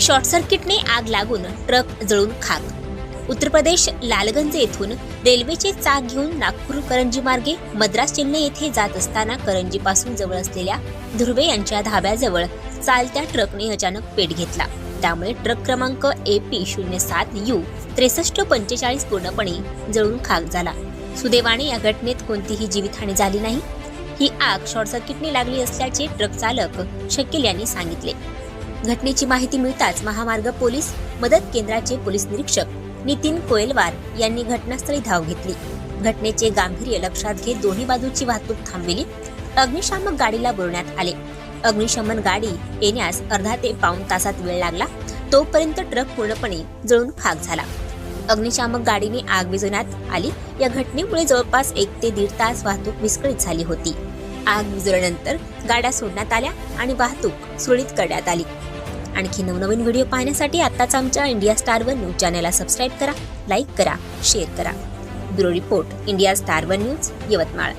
Short सर्किटने आग लागून ट्रक जळून खाक. उत्तर प्रदेश लालगंज येथून रेल्वेचे चाक घेऊन नागपूर करंजी मार्गे मद्रास चेन्नई येथे जात असताना करंजी पासून जवळ असलेल्या धुर्वे यांच्या धाब्याजवळ चालत्या ट्रकने अचानक पेट घेतला. त्यामुळे ट्रक क्रमांक ए पी शून्य सात यू त्रेसष्ट पंचेचाळीस पूर्णपणे जळून खाक झाला. सुदैवाने या घटनेत कोणतीही जीवितहानी झाली नाही. ही आग शॉर्ट सर्किटने लागली असल्याचे ट्रक चालक शकील यांनी सांगितले. घटनेची माहिती मिळताच महामार्ग पोलीस मदत केंद्राचे पोलीस निरीक्षक नितीन कोयलवार यांनी घटनास्थळी धाव घेतली. घटनेचे गांभीर्य लक्षात घेत दोन्ही बाजूची वाहतूक थांबविली. अग्निशामक गाडीला बोलवण्यात आले. अग्निशमन गाडी येण्यास अर्धा ते पाऊण तासात वेळ लागला. तोपर्यंत ट्रक पूर्णपणे जळून खाक झाला. अग्निशामक गाडीने आग विझवण्यात आली. या घटनेमुळे जवळपास एक ते दीड तास वाहतूक विस्कळीत झाली होती. आग विझवल्यानंतर गाड्या सोडण्यात आल्या आणि वाहतूक सुरळीत करण्यात आली. आणखी नवनवीन व्हिडिओ पाहण्यासाठी आत्ताच आमच्या इंडिया स्टार वन न्यूज चॅनेलला सबस्क्राईब करा लाईक करा शेअर करा. Bureau report India star one news Yavatmal.